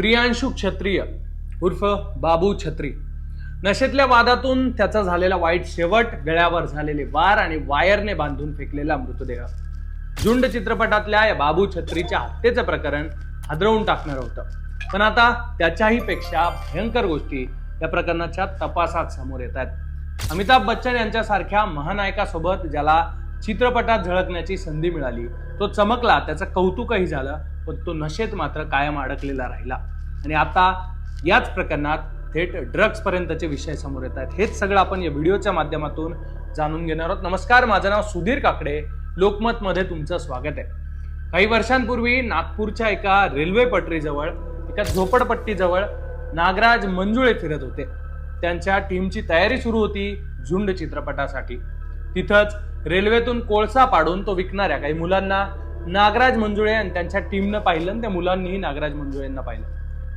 प्रियांशु क्षत्रिय उर्फ बाबू छत्री. नशेतल्या वादातून त्याचा झालेला वाईट शेवट गळ्यावर झालेले वार आणि वायरने बांधून फेकलेला मृतदेह. झुंड चित्रपटातल्या या बाबू छत्रीच्या हत्येचं प्रकरण हादरवून टाकणार होतं. पण आता त्याच्याही पेक्षा भयंकर गोष्टी या प्रकरणाच्या तपासात समोर येत आहेत. अमिताभ बच्चन यांच्यासारख्या महानायकासोबत ज्याला चित्रपटात झळकण्याची संधी मिळाली तो चमकला त्याचं कौतुकही झालं पण तो नशेत मात्र कायम अडकलेला राहिला. आणि आता याच प्रकरणात थेट ड्रग्ज पर्यंतचे विषय समोर येत आहेत. हेच सगळं आपण या व्हिडिओच्या माध्यमातून जाणून घेणार आहोत. नमस्कार माझं नाव सुधीर काकडे. लोकमत मध्ये तुमचं स्वागत आहे. काही वर्षांपूर्वी नागपूरच्या एका रेल्वे पटरीजवळ एका झोपडपट्टीजवळ नागराज मंजुळे फिरत होते. त्यांच्या टीमची तयारी सुरू होती झुंड चित्रपटासाठी. तिथंच रेल्वेतून कोळसा पाडून तो विकणाऱ्या काही मुलांना नागराज मंजुळे आणि त्यांच्या टीमनं पाहिलं आणि त्या मुलांनीही नागराज मंजुळेंना पाहिलं.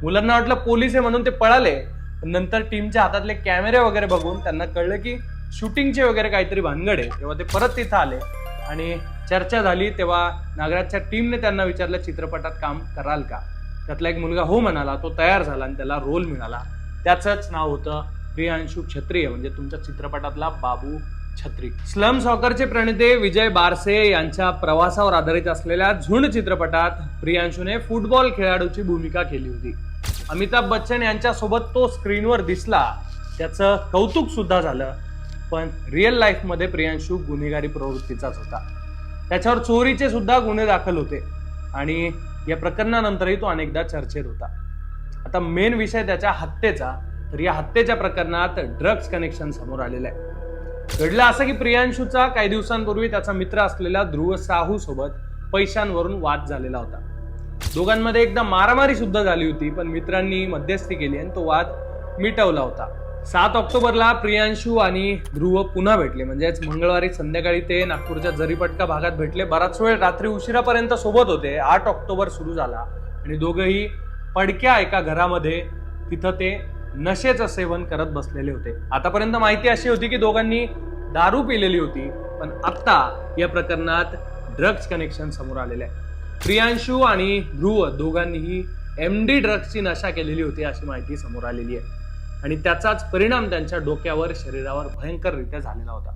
मुलांना वाटलं पोलीस आहे म्हणून ते पळाले नंतर टीमच्या हातातले कॅमेरे वगैरे बघून त्यांना कळलं की शूटिंगचे वगैरे काहीतरी भानगड आहे. तेव्हा ते परत तिथं आले आणि चर्चा झाली तेव्हा नागराजच्या टीमने त्यांना विचारलं चित्रपटात काम कराल का? त्यातला एक मुलगा हो म्हणाला तो तयार झाला आणि त्याला रोल मिळाला. त्याचंच नाव होतं प्रियांशु क्षत्रिय म्हणजे तुमच्या चित्रपटातला बाबू छत्री. स्लम सॉकरचे प्रणेते विजय बारसे यांच्या प्रवासावर आधारित असलेल्या झुंड चित्रपटात प्रियांशूने फुटबॉल खेळाडूची भूमिका केली होती. अमिताभ बच्चन यांच्यासोबत तो स्क्रीनवर दिसला. त्याचं कौतुक सुद्धा झालं. पण रिअल लाईफमध्ये प्रियांशू गुन्हेगारी प्रवृत्तीचाच होता. त्याच्यावर चोरीचे सुद्धा गुन्हे दाखल होते. आणि या प्रकरणानंतरही तो अनेकदा चर्चेत होता. आता मेन विषय त्याच्या हत्येचा. तर या हत्येच्या प्रकरणात ड्रग्ज कनेक्शन समोर आलेलं आहे. घडलं असं की प्रियांशूचा काही दिवसांपूर्वी त्याचा मित्र असलेल्या ध्रुव साहू सोबत पैशांवरून वाद झालेला होता. दोघांमध्ये एकदा मारामारी सुद्धा झाली होती पण मित्रांनी मध्यस्थी केली आणि तो वाद मिटवला होता. सात ऑक्टोबरला प्रियांशू आणि ध्रुव पुन्हा भेटले. म्हणजेच मंगळवारी संध्याकाळी ते नागपूरच्या जरीपटका भागात भेटले. बराच वेळ रात्री उशिरापर्यंत सोबत होते. आठ ऑक्टोबर सुरू झाला आणि दोघंही पडक्या एका घरामध्ये तिथं ते नशेचं सेवन करत बसलेले होते. आतापर्यंत माहिती अशी होती की दोघांनी दारू पिलेली होती पण आत्ता या प्रकरणात ड्रग्ज कनेक्शन समोर आलेले आहे. प्रियांशू आणि ध्रुव दोघांनीही एम डी ड्रग्जची नशा केलेली होती अशी माहिती समोर आलेली आहे. आणि त्याचाच परिणाम त्यांच्या डोक्यावर शरीरावर भयंकररित्या झालेला होता.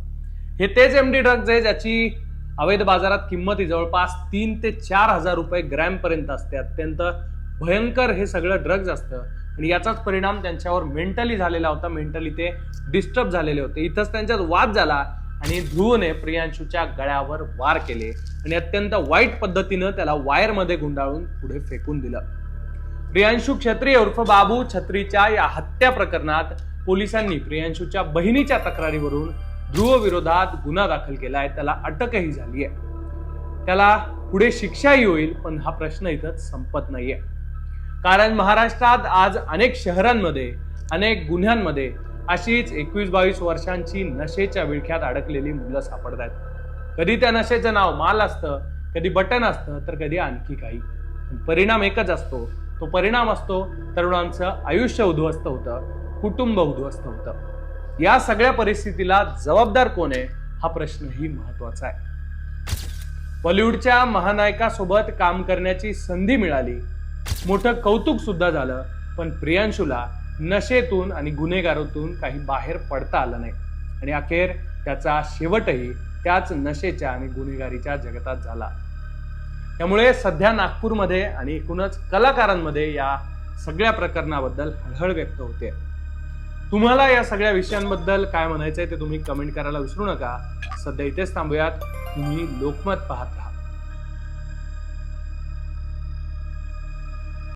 हे तेच एम डी ड्रग्ज आहे ज्याची अवैध बाजारात किंमत ही जवळपास तीन ते चार हजार रुपये ग्रॅम पर्यंत असते. अत्यंत भयंकर हे सगळं ड्रग्ज असतं. आणि याचाच परिणाम त्यांच्यावर मेंटली झालेला होता. मेंटली ते डिस्टर्ब झालेले होते. इथंच त्यांच्यात वाद झाला आणि ध्रुवने प्रियांशूच्या गळ्यावर वार केले आणि अत्यंत वाईट पद्धतीनं त्याला वायरमध्ये गुंडाळून पुढे फेकून दिलं. प्रियांशू क्षत्रिय उर्फ बाबू छत्रीच्या या हत्या प्रकरणात पोलिसांनी प्रियांशूच्या बहिणीच्या तक्रारीवरून ध्रुव विरोधात गुन्हा दाखल केला आहे. त्याला अटकही झाली आहे त्याला पुढे शिक्षाही होईल पण हा प्रश्न इथंच संपत नाहीये. कारण महाराष्ट्रात आज अनेक शहरांमध्ये अनेक गुन्ह्यांमध्ये अशीच एकवीस बावीस वर्षांची नशेच्या विळख्यात अडकलेली मुलं सापडत आहेत. कधी त्या नशेचं नाव माल असतं कधी बटन असतं तर कधी आणखी काही. परिणाम एकच असतो. तो परिणाम असतो तरुणांचं आयुष्य उद्ध्वस्त होतं कुटुंब उद्ध्वस्त होतं. या सगळ्या परिस्थितीला जबाबदार कोण आहे हा प्रश्नही महत्त्वाचा आहे. बॉलिवूडच्या महानायकासोबत काम करण्याची संधी मिळाली. मोठं कौतुक सुद्धा झालं पण प्रियांशूला नशेतून आणि गुन्हेगारातून काही बाहेर पडता आलं नाही. आणि अखेर त्याचा शेवटही त्याच नशेच्या आणि गुन्हेगारीच्या जगतात झाला. त्यामुळे सध्या नागपूरमध्ये आणि एकूणच कलाकारांमध्ये या सगळ्या प्रकरणाबद्दल हळहळ व्यक्त होते. तुम्हाला या सगळ्या विषयांबद्दल काय म्हणायचंय ते तुम्ही कमेंट करायला विसरू नका. सध्या इथेच थांबूयात. तुम्ही लोकमत पाहत राहा.